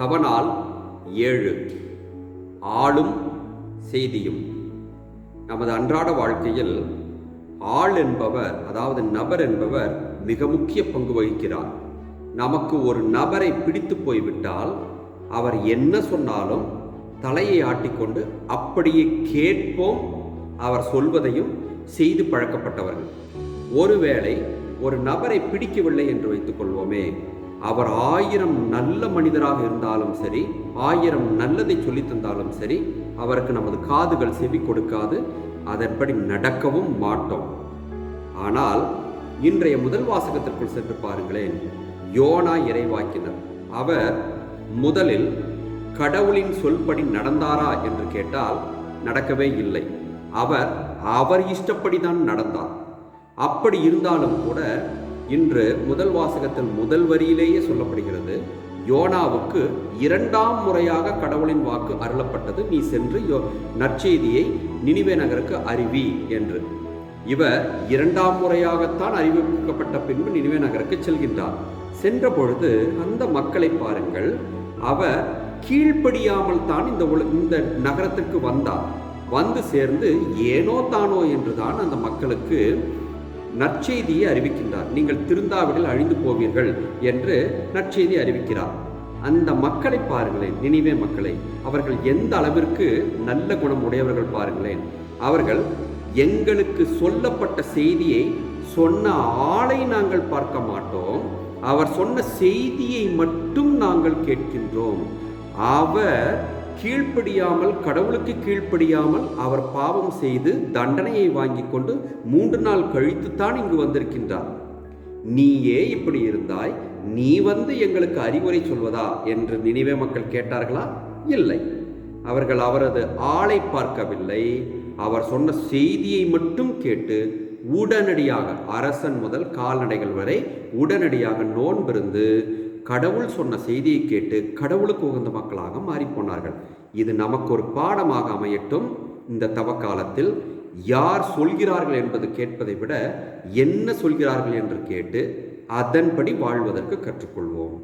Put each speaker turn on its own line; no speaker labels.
தவனால் ஏழு. ஆளும் செய்தியும். நமது அன்றாட வாழ்க்கையில் ஆள் என்பவர் அதாவது நபர் என்பவர் மிக முக்கிய பங்கு வகிக்கிறார். நமக்கு ஒரு நபரை பிடித்து போய்விட்டால் அவர் என்ன சொன்னாலும் தலையை ஆட்டிக்கொண்டு அப்படியே கேட்போம் அவர் சொல்வதையும் செய்து பழக்கப்பட்டவர்கள். ஒருவேளை ஒரு நபரை பிடிக்கவில்லை என்று வைத்துக் கொள்வோமே அவர் ஆயிரம் நல்ல மனிதராக இருந்தாலும் சரி ஆயிரம் நல்லதை சொல்லி தந்தாலும் சரி அவருக்கு நமது காதுகள் செவி கொடுக்காது அதன்படி நடக்கவும் மாட்டோம். ஆனால் இன்றைய முதல் வாசகத்திற்குள் சென்று பாருங்களேன் யோனா இறைவாக்கினர். அவர் முதலில் கடவுளின் சொல்படி நடந்தாரா என்று கேட்டால் நடக்கவே இல்லை. அவர் அவர் இஷ்டப்படி தான் நடந்தார். அப்படி இருந்தாலும் கூட இன்று முதல் வாசகத்தில் முதல் வரியிலேயே சொல்லப்படுகிறது யோனாவுக்கு இரண்டாம் முறையாக கடவுளின் வாக்கு அருளப்பட்டது நீ சென்று யோ நற்செய்தியை நினிவே நகருக்கு அறிவி என்று. இவர் இரண்டாம் முறையாகத்தான் அறிவிக்கப்பட்ட பின்பு நினிவே நகருக்கு செல்கின்றார். சென்ற பொழுது அந்த மக்களை பாருங்கள் அவர் கீழ்ப்படியாமல் தான் இந்த உல இந்த நகரத்திற்கு வந்தார். வந்து சேர்ந்து ஏனோ தானோ என்றுதான் அந்த மக்களுக்கு நற்செய்தியை அறிவிக்கின்றார். நீங்கள் திருந்தாவிடில் அழிந்து போவீர்கள் என்று நற்செய்தி அறிவிக்கிறார். அந்த மக்களை பாருங்களேன் நினைவே மக்களை. அவர்கள் எந்த அளவிற்கு நல்ல குணம் உடையவர்கள் பாருங்களேன். அவர்கள் எங்களுக்கு சொல்லப்பட்ட செய்தியை சொன்ன ஆளை நாங்கள் பார்க்க மாட்டோம். அவர் சொன்ன செய்தியை மட்டும் நாங்கள் கேட்கின்றோம். அவர் கீழ்ப்படியாமல் கடவுளுக்கு கீழ்ப்படியாமல் அவர் பாவம் செய்து தண்டனையை வாங்கி கொண்டு மூன்று நாள் கழித்துத்தான் இங்கு வந்திருக்கின்றார். நீயே இப்படி இருந்தாய் நீ வந்து எங்களுக்கு அறிவுரை சொல்வதா என்று நினைவே மக்கள் கேட்டார்களா? இல்லை. அவர்கள் அவரது ஆளை பார்க்கவில்லை. அவர் சொன்ன செய்தியை மட்டும் கேட்டு உடனடியாக அரசன் முதல் கால்நடைகள் வரை உடனடியாக நோன்பிருந்து கடவுள் சொன்ன செய்தியை கேட்டு கடவுளுக்கு உகந்த மக்களாக மாறிப்போனார்கள் இது நமக்கு ஒரு பாடமாக அமையட்டும். இந்த தவக்காலத்தில் யார் சொல்கிறார்கள் என்பது கேட்பதை விட என்ன சொல்கிறார்கள் என்று கேட்டு அதன்படி வாழ்வதற்கு கற்றுக்கொள்வோம்.